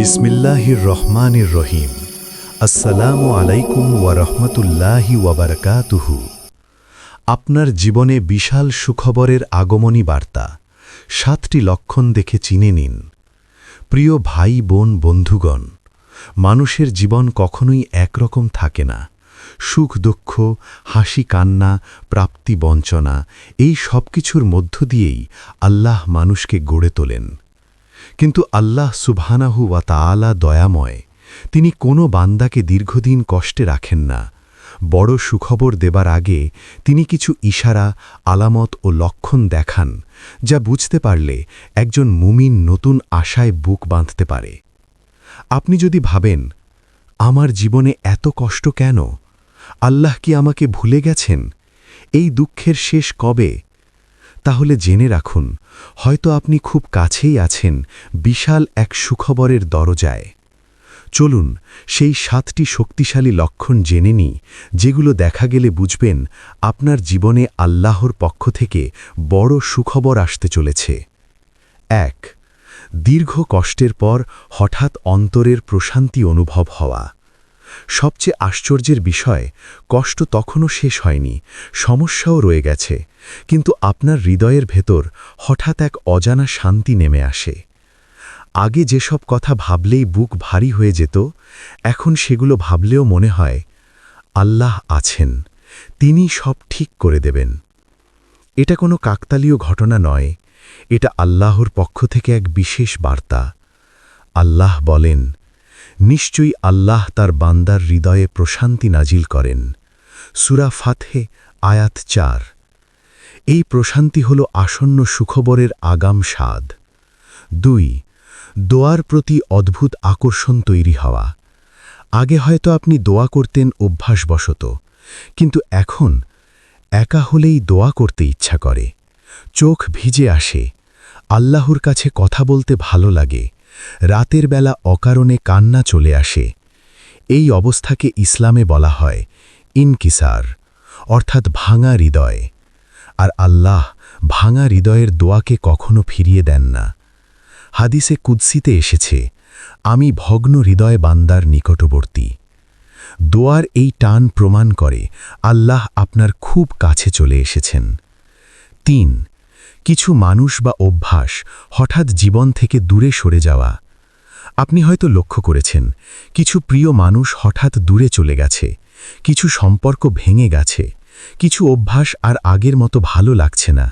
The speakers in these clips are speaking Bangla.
বিসমিল্লাহির রহমানির রহিম আসসালামু আলাইকুম ওয়া রহমতুল্লাহি ওয়াবারকাতুহু আপনার জীবনে বিশাল সুখবরের আগমনী বার্তা। সাতটি লক্ষণ দেখে চিনে নিন। প্রিয় ভাই, বোন, বন্ধুগণ, মানুষের জীবন কখনোই একরকম থাকে না। সুখ, দুঃখ, হাসি, কান্না, প্রাপ্তি, বঞ্চনা, এই সব কিছুর মধ্য দিয়েই আল্লাহ মানুষকে গড়ে তোলেন। কিন্তু আল্লাহ সুবহানাহু ওয়া তাআলা দয়াময়। তিনি কোনো বান্দাকে দীর্ঘদিন কষ্টে রাখেন না। বড় সুখবর দেবার আগে তিনি কিছু ইশারা, আলামত ও লক্ষণ দেখান, যা বুঝতে পারলে একজন মুমিন নতুন আশায় বুক বাঁধতে পারে। আপনি যদি ভাবেন, আমার জীবনে এত কষ্ট কেন? আল্লাহ কি আমাকে ভুলে গেছেন? এই দুঃখের শেষ কবে তাহলে জেনে রাখুন, হয়তো আপনি খুব কাছেই আছেন বিশাল এক সুখবরের দরজায়। চলুন, সেই সাতটি শক্তিশালী লক্ষণ জেনে নিই, যেগুলো দেখা গেলে বুঝবেন আপনার জীবনে আল্লাহর পক্ষ থেকে বড় সুখবর আসতে চলেছে। এক, দীর্ঘ কষ্টের পর হঠাৎ অন্তরের প্রশান্তি অনুভব হওয়া। সবচেয়ে আশ্চর্যের বিষয়, কষ্ট তখনও শেষ হয়নি, সমস্যাও রয়ে গেছে, কিন্তু আপনার হৃদয়ের ভেতর হঠাৎ এক অজানা শান্তি নেমে আসে। আগে যেসব কথা ভাবলেই বুক ভারী হয়ে যেত, এখন সেগুলো ভাবলেও মনে হয়, আল্লাহ আছেন, তিনি সব ঠিক করে দেবেন। এটা কোনো কাকতালীয় ঘটনা নয়, এটা আল্লাহর পক্ষ থেকে এক বিশেষ বার্তা। আল্লাহ বলেন নিশ্চয়ই আল্লাহ তার বান্দার হৃদয়ে প্রশান্তি নাজিল করেন। সুরা ফাতহে, আয়াত চার। এই প্রশান্তি হল আসন্ন সুখবরের আগাম স্বাদ। দুই, দোয়ার প্রতি অদ্ভুত আকর্ষণ তৈরি হওয়া। আগে হয়তো আপনি দোয়া করতেন অভ্যাসবশত, কিন্তু এখন একা হলেই দোয়া করতে ইচ্ছা করে। চোখ ভিজে আসে, আল্লাহর কাছে কথা বলতে ভালো লাগে রাতের বেলা অকারণে কান্না চলে আসে। এই অবস্থাকে ইসলামে বলা হয় ইনকিসার, অর্থাৎ ভাঙা হৃদয়। আর আল্লাহ ভাঙা হৃদয়ের দোয়াকে কখনো ফিরিয়ে দেন না। হাদিসে কুদ্সিতে এসেছে, আমি ভগ্ন হৃদয় বান্দার নিকটবর্তী। দোয়ার এই টান প্রমাণ করে আল্লাহ আপনার খুব কাছে চলে এসেছেন। তিন কিছু মানুষ বা অভ্যাস হঠাৎ জীবন থেকে দূরে সরে যাওয়া। আপনি হয়তো লক্ষ্য করেছেন, কিছু প্রিয় মানুষ হঠাৎ দূরে চলে গেছে, কিছু সম্পর্ক ভেঙে গেছে, কিছু অভ্যাস আর আগের মতো ভালো লাগছে না।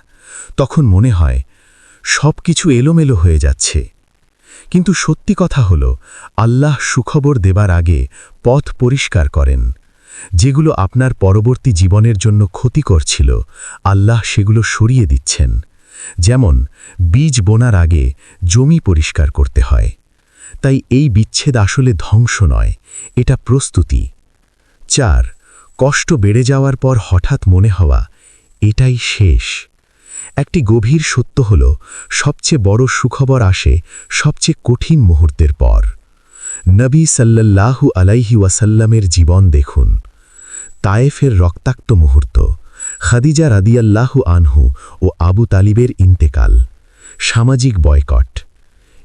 তখন মনে হয় সব কিছু এলোমেলো হয়ে যাচ্ছে। কিন্তু সত্যি কথা হল, আল্লাহ সুখবর দেবার আগে পথ পরিষ্কার করেন। যেগুলো আপনার পরবর্তী জীবনের জন্য ক্ষতিকর ছিল, আল্লাহ সেগুলো সরিয়ে দিচ্ছেন। যেমন, বীজ বোনার আগে জমি পরিষ্কার করতে হয়। তাই এই বিচ্ছেদ আসলে ধ্বংস নয়, এটা প্রস্তুতি। চার, কষ্ট বেড়ে যাওয়ার পর হঠাৎ মনে হওয়া, এটাই শেষ। একটি গভীর সত্য হল, সবচেয়ে বড় সুখবর আসে সবচেয়ে কঠিন মুহূর্তের পর। নবী সাল্লাল্লাহু আলাইহি ওয়াসাল্লামের জীবন দেখুন, তায়েফের রক্তাক্ত মুহূর্ত। খাদিজা রাদিয়াল্লাহু আনহু ও আবু তালিবের ইন্তেকাল। সামাজিক বয়কট।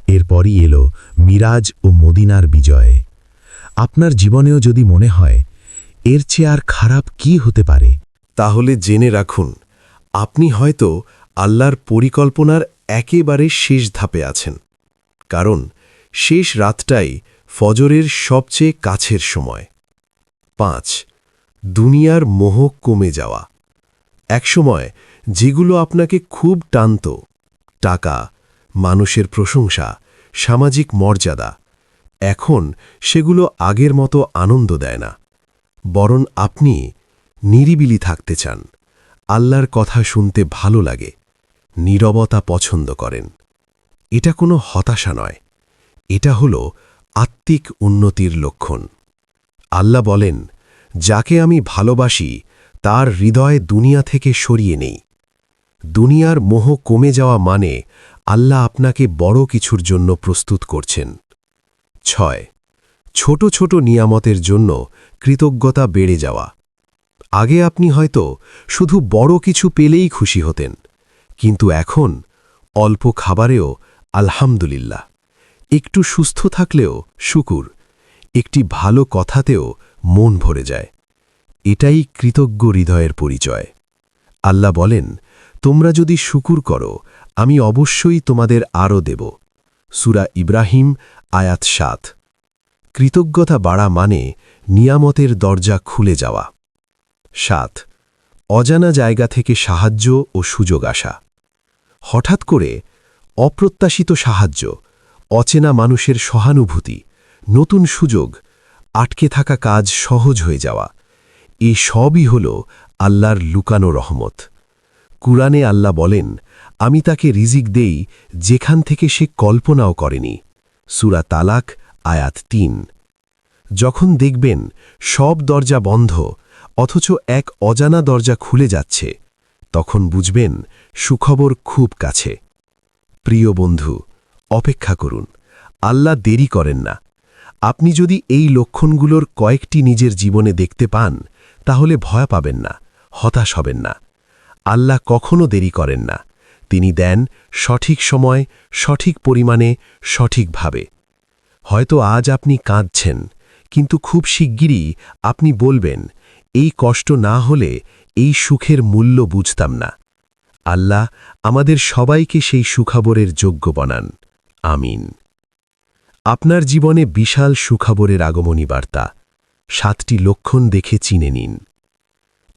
এরপরই এলো মিরাজ ও মদিনার বিজয়। আপনার জীবনেও যদি মনে হয়, এর চেয়ে আর খারাপ কি হতে পারে? তাহলে জেনে রাখুন, আপনি হয়তো আল্লাহর পরিকল্পনার একেবারে শেষ ধাপে আছেন। কারণ শেষ রাতটাই ফজরের সবচেয়ে কাছের সময়। পাঁচ, দুনিয়ার মোহ কমে যাওয়া। একসময় যেগুলো আপনাকে খুব টানত, টাকা, মানুষের প্রশংসা, সামাজিক মর্যাদা, এখন সেগুলো আগের মতো আনন্দ দেয় না। বরং আপনি নিরিবিলি থাকতে চান, আল্লাহর কথা শুনতে ভালো লাগে, নীরবতা পছন্দ করেন। এটা কোনো হতাশা নয়, এটা হল আত্মিক উন্নতির লক্ষণ। আল্লাহ বলেন, যাকে আমি ভালোবাসি তার হৃদয় দুনিয়া থেকে সরিয়ে নেই। দুনিয়ার মোহ কমে যাওয়া মানে আল্লাহ আপনাকে বড় কিছুর জন্য প্রস্তুত করছেন। ছয়, ছোট ছোট নিয়ামতের জন্য কৃতজ্ঞতা বেড়ে যাওয়া। আগে আপনি হয়তো শুধু বড় কিছু পেলেই খুশি হতেন, কিন্তু এখন অল্প খাবারেও আলহামদুলিল্লাহ। একটু সুস্থ থাকলেও শুকুর, একটি ভালো কথাতেও মন ভরে যায়। এটাই কৃতজ্ঞ হৃদয়ের পরিচয়। আল্লাহ বলেন, তোমরা যদি শুকুর করো, আমি অবশ্যই তোমাদের আরও দেব। সুরা ইব্রাহিম, আয়াত সাত। কৃতজ্ঞতা বাড়া মানে নিয়ামতের দরজা খুলে যাওয়া। সাত। অজানা জায়গা থেকে সাহায্য ও সুযোগ আসা। হঠাৎ করে অপ্রত্যাশিত সাহায্য, অচেনা মানুষের সহানুভূতি, নতুন সুযোগ, আটকে থাকা কাজ সহজ হয়ে যাওয়া। এ সবই হল আল্লাহর লুকানো রহমত। কুরআনে আল্লাহ বলেন, আমি তাকে রিজিক দেই যেখান থেকে সে কল্পনাও করেনি। সুরা তালাক, আয়াত তিন। যখন দেখবেন সব দরজা বন্ধ, অথচ এক অজানা দরজা খুলে যাচ্ছে, তখন বুঝবেন সুখবর খুব কাছে। প্রিয় বন্ধু, অপেক্ষা করুন, আল্লাহ দেরি করেন না। আপনি যদি এই লক্ষণগুলোর কয়েকটি নিজের জীবনে দেখতে পান তাহলে ভয় পাবেন না, হতাশ হবেন না। আল্লাহ কখনো দেরি করেন না। তিনি দেন সঠিক সময়, সঠিক পরিমাণে, সঠিকভাবে। হয়তো আজ আপনি কাঁদছেন, কিন্তু খুব শিগগিরই আপনি বলবেন, এই কষ্ট না হলে এই সুখের মূল্য বুঝতাম না। আল্লাহ আমাদের সবাইকে সেই সুখবরের যোগ্য বানান। আমিন। আপনার জীবনে বিশাল সুখবরের আগমনী বার্তা। সাতটি লক্ষণ দেখে চিনে নিন।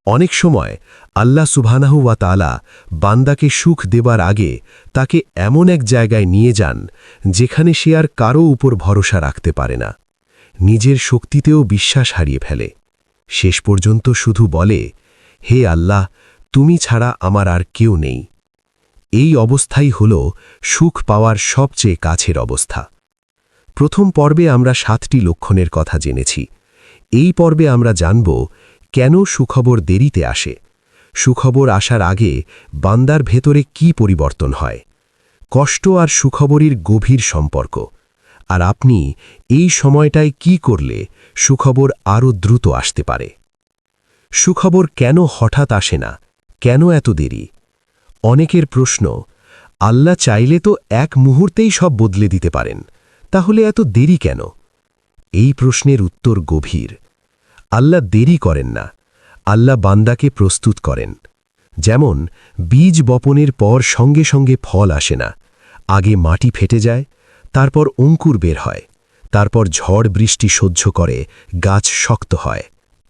অনেক সময় আল্লাহ সুবহানাহু ওয়া তাআলা বান্দাকে সুখ দেবার আগে তাকে এমন এক জায়গায় নিয়ে যান, যেখানে সে আর কারও উপর ভরসা রাখতে পারে না। নিজের শক্তিতেও বিশ্বাস হারিয়ে ফেলে। শেষ পর্যন্ত শুধু বলে, হে আল্লাহ, তুমি ছাড়া আমার আর কেউ নেই। এই অবস্থাই হল সুখ পাওয়ার সবচেয়ে কাছের অবস্থা। প্রথম পর্বে আমরা সাতটি লক্ষণের কথা জেনেছি। এই পর্বে আমরা জানব কেন সুখবর দেরিতে আসে। সুখবর আসার আগে বান্দার ভেতরে কি পরিবর্তন হয়। কষ্ট আর সুখবরীর গভীর সম্পর্ক। আর আপনি এই সময়টায় কি করলে সুখবর আরও দ্রুত আসতে পারে। সুখবর কেন হঠাৎ আসে না? কেন এত দেরি? অনেকের প্রশ্ন, আল্লাহ চাইলে তো এক মুহূর্তেই সব বদলে দিতে পারেন, তাহলে এত দেরি কেন? এই প্রশ্নের উত্তর গভীর। আল্লাহ দেরি করেন না। আল্লাহ বান্দাকে প্রস্তুত করেন। যেমন, বীজ বপনের পর সঙ্গে সঙ্গে ফল আসে না। আগে মাটি ফেটে যায়, তারপর অঙ্কুর বের হয়, তারপর ঝড় বৃষ্টি সহ্য করে, গাছ শক্ত হয়।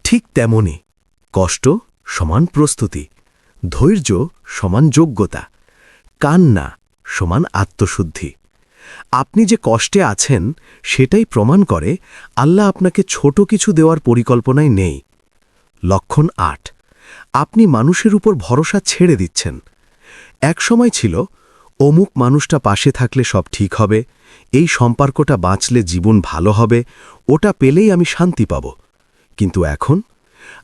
ঠিক তেমনি, কষ্ট সমান প্রস্তুতি, ধৈর্য সমান যোগ্যতা, কান্না সমান আত্মশুদ্ধি। আপনি যে কষ্টে আছেন, সেটাই প্রমাণ করে আল্লাহ আপনাকে ছোট কিছু দেওয়ার পরিকল্পনায় নেই। লক্ষণ আট। আপনি মানুষের উপর ভরসা ছেড়ে দিচ্ছেন। এক সময় ছিল, অমুক মানুষটা পাশে থাকলে সব ঠিক হবে, এই সম্পর্কটা বাঁচলে জীবন ভালো হবে, ওটা পেলেই আমি শান্তি পাব। কিন্তু এখন,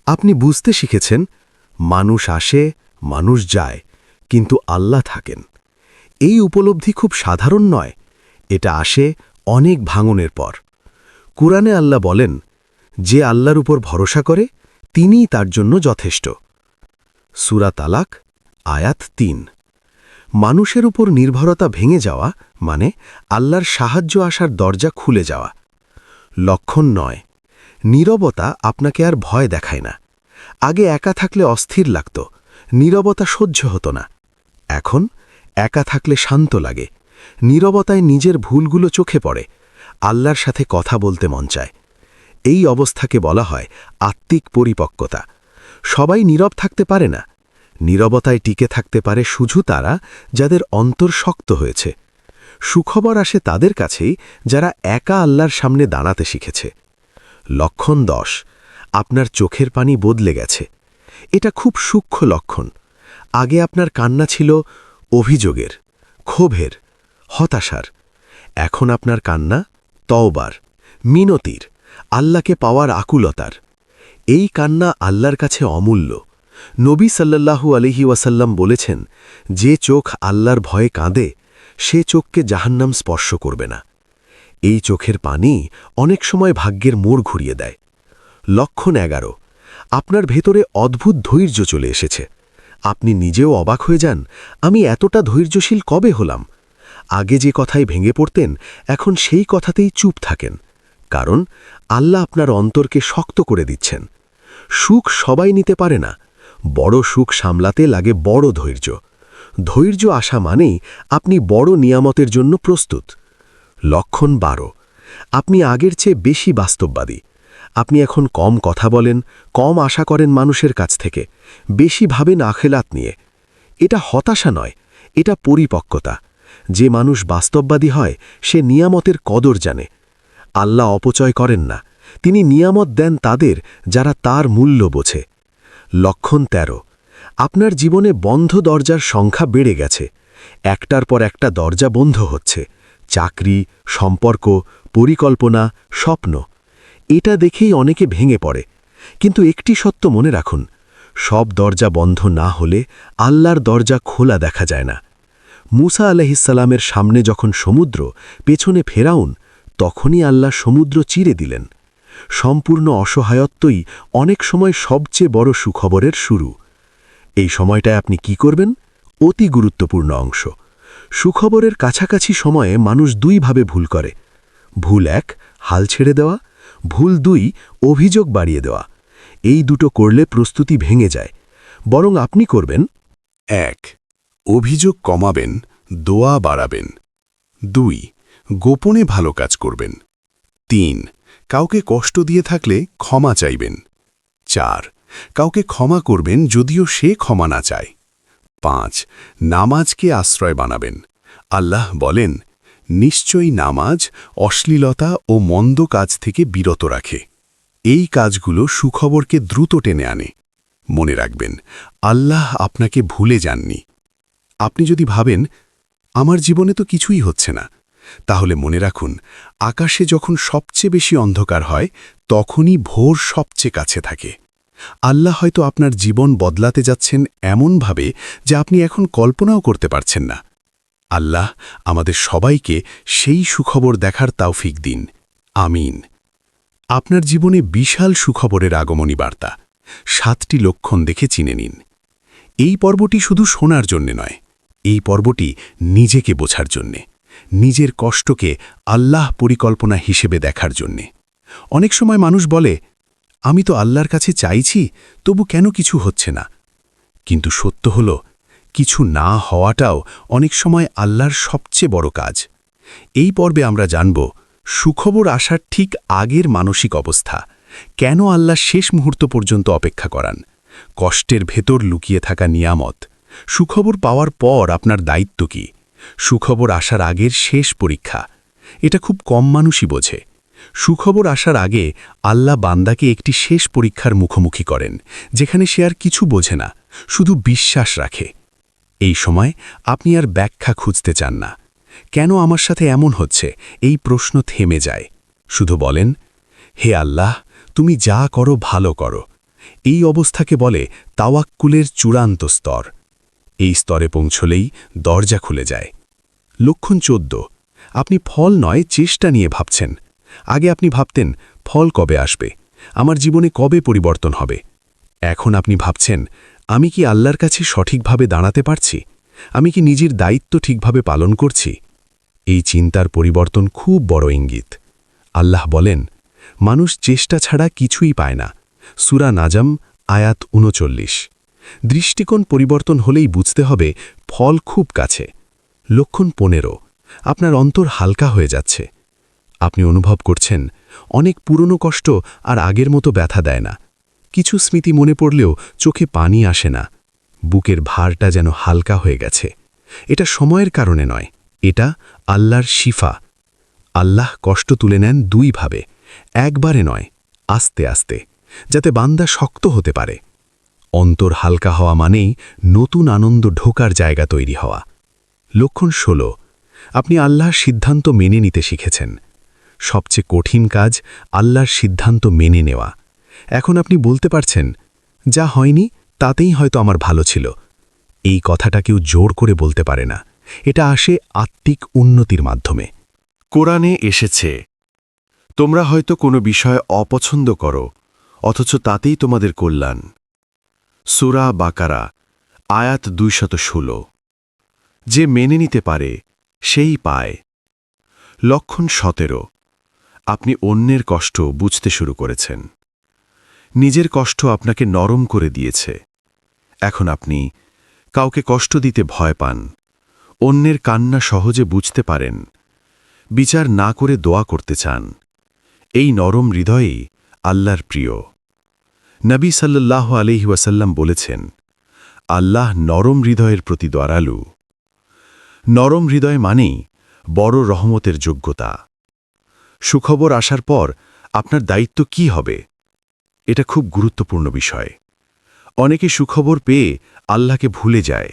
আপনি বুঝতে শিখেছেন, মানুষ আসে, মানুষ যায়, কিন্তু আল্লাহ থাকেন। এই উপলব্ধি খুব সাধারণ নয় এটা আসে অনেক ভাঙনের পর। কুরআনে আল্লাহ বলেন, যে আল্লাহর উপর ভরসা করে, তিনিই তার জন্য যথেষ্ট। সুরা তালাক, আয়াত তিন। মানুষের উপর নির্ভরতা ভেঙে যাওয়া মানে আল্লাহর সাহায্য আসার দরজা খুলে যাওয়া। লক্ষণ নয়, নীরবতা আপনাকে আর ভয় দেখায় না। আগে একা থাকলে অস্থির লাগত, নীরবতা সহ্য হতো না। এখন একা থাকলে শান্ত লাগে নীরবতায় নিজের ভুলগুলো চোখে পড়ে, আল্লাহর সাথে কথা বলতে মন চায়। এই অবস্থাকে বলা হয় আত্মিক পরিপক্কতা। সবাই নীরব থাকতে পারে না। নীরবতায় টিকে থাকতে পারে শুধু তারা যাদের অন্তর শক্ত হয়েছে। সুখবর আসে তাদের কাছেই যারা একা আল্লাহর সামনে দাঁড়াতে শিখেছে। লক্ষণ দশ, আপনার চোখের পানি বদলে গেছে। এটা খুব সূক্ষ্ম লক্ষণ। আগে আপনার কান্না ছিল অভিযোগের, ক্ষোভের হতাশার। এখন আপনার কান্না, তওবার, মিনতির, আল্লাহকে পাওয়ার আকুলতার। এই কান্না আল্লাহর কাছে অমূল্য। নবী সাল্লাল্লাহু আলহি ওয়াসাল্লাম বলেছেন, যে চোখ আল্লাহর ভয়ে কাঁদে, সে চোখকে জাহান্নাম স্পর্শ করবে না। এই চোখের পানি অনেক সময় ভাগ্যের মোড় ঘুরিয়ে দেয়। লক্ষণ এগারো, আপনার ভেতরে অদ্ভুত ধৈর্য চলে এসেছে। আপনি নিজেও অবাক হয়ে যান, আমি এতটা ধৈর্যশীল কবে হলাম? আগে যে কথায় ভেঙে পড়তেন, এখন সেই কথাতেই চুপ থাকেন। কারণ আল্লাহ আপনার অন্তরকে শক্ত করে দিচ্ছেন। সুখ সবাই নিতে পারে না। বড় সুখ সামলাতে লাগে বড় ধৈর্য। ধৈর্য আসা মানেই আপনি বড় নিয়ামতের জন্য প্রস্তুত। লক্ষণ বারো। আপনি আগের চেয়ে বেশি বাস্তববাদী। আপনি এখন কম কথা বলেন, কম আশা করেন মানুষের কাছ থেকে। বেশি ভাবেন আখেলাত নিয়ে। এটা হতাশা নয়, এটা পরিপক্কতা। যে মানুষ বাস্তববাদী হয়, সে নিয়ামতের কদর জানে। আল্লাহ অপচয় করেন না। তিনি নিয়ামত দেন তাদের যারা তার মূল্য বোঝে। লক্ষণ ১৩ আপনার জীবনে বন্ধ দরজার সংখ্যা বেড়ে গেছে। একটার পর একটা দরজা বন্ধ হচ্ছে। চাকরি, সম্পর্ক, পরিকল্পনা, স্বপ্ন, এটা দেখেই অনেকে ভেঙে পড়ে। কিন্তু একটি সত্য মনে রাখুন, সব দরজা বন্ধ না হলে আল্লাহর দরজা খোলা দেখা যায় না। মুসা আলহিসাল্লামের সামনে যখন সমুদ্র, পেছনে ফেরাউন, তখনই আল্লাহ সমুদ্র চিরে দিলেন। সম্পূর্ণ অসহায়ত্বই অনেক সময় সবচেয়ে বড় সুখবরের শুরু। এই সময়টায় আপনি কি করবেন? অতি গুরুত্বপূর্ণ অংশ। সুখবরের কাছাকাছি সময়ে মানুষ দুইভাবে ভুল করে। ভুল এক, হাল ছেড়ে দেওয়া, ভুল দুই, অভিযোগ বাড়িয়ে দেওয়া। এই দুটো করলে প্রস্তুতি ভেঙে যায়। বরং আপনি করবেন। এক অভিযোগ কমাবেন, দোয়া বাড়াবেন। দুই, গোপনে ভালো কাজ করবেন। তিন, কাউকে কষ্ট দিয়ে থাকলে ক্ষমা চাইবেন। চার, কাউকে ক্ষমা করবেন যদিও সে ক্ষমা না চায়। পাঁচ, নামাজকে আশ্রয় বানাবেন। আল্লাহ বলেন, নিশ্চয়ই নামাজ অশ্লীলতা ও মন্দ কাজ থেকে বিরত রাখে। এই কাজগুলো সুখবরকে দ্রুত টেনে আনে। মনে রাখবেন, আল্লাহ আপনাকে ভুলে যাননি। আপনি যদি ভাবেন, আমার জীবনে তো কিছুই হচ্ছে না, তাহলে মনে রাখুন, আকাশে যখন সবচেয়ে বেশি অন্ধকার হয়, তখনই ভোর সবচেয়ে কাছে থাকে। আল্লাহ হয়তো আপনার জীবন বদলাতে যাচ্ছেন এমনভাবে যে আপনি এখন কল্পনাও করতে পারছেন না। আল্লাহ আমাদের সবাইকে সেই সুখবর দেখার তাওফিক দিন। আমিন। আপনার জীবনে বিশাল সুখবরের আগমনী বার্তা। সাতটি লক্ষণ দেখে চিনে নিন। এই পর্বটি শুধু শোনার জন্যে নয় এই পর্বটি নিজেকে বোঝার জন্যে, নিজের কষ্টকে আল্লাহ পরিকল্পনা হিসেবে দেখার জন্যে। অনেক সময় মানুষ বলে, আমি তো আল্লাহর কাছে চাইছি, তবু কেন কিছু হচ্ছে না? কিন্তু সত্য হল, কিছু না হওয়াটাও অনেক সময় আল্লাহর সবচেয়ে বড় কাজ। এই পর্বে আমরা জানব, সুখবর আসার ঠিক আগের মানসিক অবস্থা, কেন আল্লাহ শেষ মুহূর্ত পর্যন্ত অপেক্ষা করান, কষ্টের ভেতর লুকিয়ে থাকা নিয়ামত সুখবর পাওয়ার পর আপনার দায়িত্ব কি? সুখবর আসার আগের শেষ পরীক্ষা। এটা খুব কম মানুষই বোঝে। সুখবর আসার আগে আল্লাহ বান্দাকে একটি শেষ পরীক্ষার মুখোমুখি করেন, যেখানে সে আর কিছু বোঝে না, শুধু বিশ্বাস রাখে। এই সময় আপনি আর ব্যাখ্যা খুঁজতে চান না। কেন আমার সাথে এমন হচ্ছে? এই প্রশ্ন থেমে যায়। শুধু বলেন, হে আল্লাহ, তুমি যা করো ভালো করো। এই অবস্থাকে বলে তাওয়াক্কুলের চূড়ান্ত স্তর। এই স্তরে পৌঁছলেই দরজা খুলে যায়। লক্ষণ চোদ্দ। আপনি ফল নয়, চেষ্টা নিয়ে ভাবছেন। আগে আপনি ভাবতেন, ফল কবে আসবে? আমার জীবনে কবে পরিবর্তন হবে? এখন আপনি ভাবছেন, আমি কি আল্লাহর কাছে সঠিকভাবে দাঁড়াতে পারছি? আমি কি নিজের দায়িত্ব ঠিকভাবে পালন করছি? এই চিন্তার পরিবর্তন খুব বড় ইঙ্গিত। আল্লাহ বলেন, মানুষ চেষ্টা ছাড়া কিছুই পায় না। সুরা নাজাম, আয়াত উনচল্লিশ দৃষ্টিকোণ পরিবর্তন হলেই বুঝতে হবে ফল খুব কাছে। লক্ষণ পনেরো, আপনার অন্তর হালকা হয়ে যাচ্ছে। আপনি অনুভব করছেন, অনেক পুরনো কষ্ট আর আগের মতো ব্যথা দেয় না। কিছু স্মৃতি মনে পড়লেও চোখে পানি আসে না। বুকের ভারটা যেন হালকা হয়ে গেছে। এটা সময়ের কারণে নয়, এটা আল্লাহর শিফা। আল্লাহ কষ্ট তুলে নেন দুইভাবে একবারে নয়, আস্তে আস্তে, যাতে বান্দা শক্ত হতে পারে। অন্তর হালকা হওয়া মানেই নতুন আনন্দ ঢোকার জায়গা তৈরি হওয়া। লক্ষণ ষোলো, আপনি আল্লাহর সিদ্ধান্ত মেনে নিতে শিখেছেন। সবচেয়ে কঠিন কাজ আল্লাহর সিদ্ধান্ত মেনে নেওয়া। এখন আপনি বলতে পারছেন, যা হয়নি, তাতেই হয়তো আমার ভালো ছিল। এই কথাটা কেউ জোর করে বলতে পারে না। এটা আসে আত্মিক উন্নতির মাধ্যমে। কোরআনে এসেছে, তোমরা হয়তো কোনো বিষয় অপছন্দ করো, অথচ তাতেই তোমাদের কল্যাণ। সুরা বাকারা, আয়াত দুইশত ষোলো। যে মেনে নিতে পারে, সেই পায়। লক্ষণ সতেরো, আপনি অন্যের কষ্ট বুঝতে শুরু করেছেন। নিজের কষ্ট আপনাকে নরম করে দিয়েছে। এখন আপনি কাউকে কষ্ট দিতে ভয় পান, অন্যের কান্না সহজে বুঝতে পারেন, বিচার না করে দোয়া করতে চান। এই নরম হৃদয়েই আল্লাহর প্রিয়। নবী সাল্লাল্লাহু আলহি ওয়াসাল্লাম বলেছেন, আল্লাহ নরম হৃদয়ের প্রতি দরালু নরম হৃদয় মানেই বড় রহমতের যোগ্যতা। সুখবর আসার পর আপনার দায়িত্ব কি হবে? এটা খুব গুরুত্বপূর্ণ বিষয়। অনেকে সুখবর পেয়ে আল্লাহকে ভুলে যায়।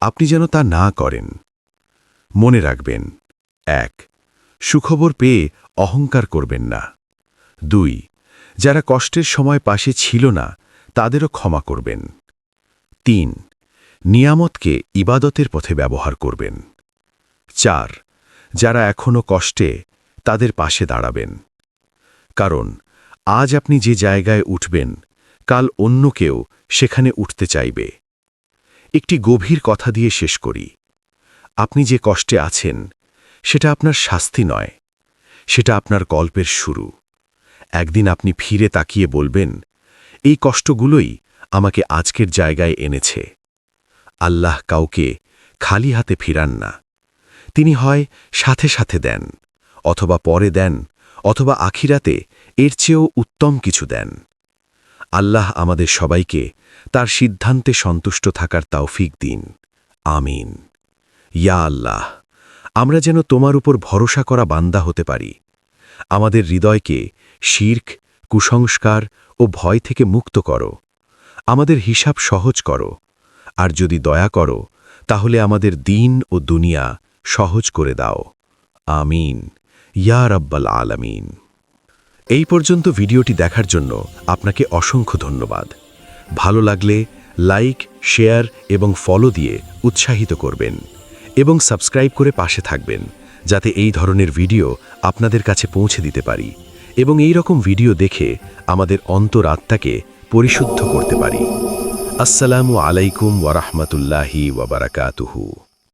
আপনি যেন তা না করেন। মনে রাখবেন, এক, সুখবর পেয়ে অহংকার করবেন না। দুই যারা কষ্টের সময় পাশে ছিল না, তাদেরও ক্ষমা করবেন। তিন, নিয়ামতকে ইবাদতের পথে ব্যবহার করবেন। চার, যারা এখনও কষ্টে, তাদের পাশে দাঁড়াবেন। কারণ, আজ আপনি যে জায়গায় উঠবেন, কাল অন্য কেউ সেখানে উঠতে চাইবে। একটি গভীর কথা দিয়ে শেষ করি। আপনি যে কষ্টে আছেন, সেটা আপনার শাস্তি নয়, সেটা আপনার গল্পের শুরু। একদিন আপনি ফিরে তাকিয়ে বলবেন, এই কষ্টগুলোই আমাকে আজকের জায়গায় এনেছে। আল্লাহ কাউকে খালি হাতে ফিরান না। তিনি হয় সাথে সাথে দেন, অথবা পরে দেন, অথবা আখিরাতে এর চেয়েও উত্তম কিছু দেন। আল্লাহ আমাদের সবাইকে তার সিদ্ধান্তে সন্তুষ্ট থাকার তৌফিক দিন। আমিন। ইয়া আল্লাহ, আমরা যেন তোমার উপর ভরসা করা বান্দা হতে পারি। আমাদের হৃদয়কে শির্ক, কুসংস্কার ও ভয় থেকে মুক্ত করো। আমাদের হিসাব সহজ করো। আর যদি দয়া করো, তাহলে আমাদের দিন ও দুনিয়া সহজ করে দাও। আমিন। ইয়া রব্বাল আলামিন। এই পর্যন্ত ভিডিওটি দেখার জন্য আপনাকে অসংখ্য ধন্যবাদ। ভালো লাগলে লাইক, শেয়ার এবং ফলো দিয়ে উৎসাহিত করবেন এবং সাবস্ক্রাইব করে পাশে থাকবেন, যাতে এই ধরনের ভিডিও আপনাদের কাছে পৌঁছে দিতে পারি। এবং এই রকম ভিডিও দেখে আমাদের অন্তর আত্মাকে পরিশুদ্ধ করতে পারি। আসসালামু আলাইকুম ওয়ারহমতুল্লাহি ওয়াবারাকাতুহু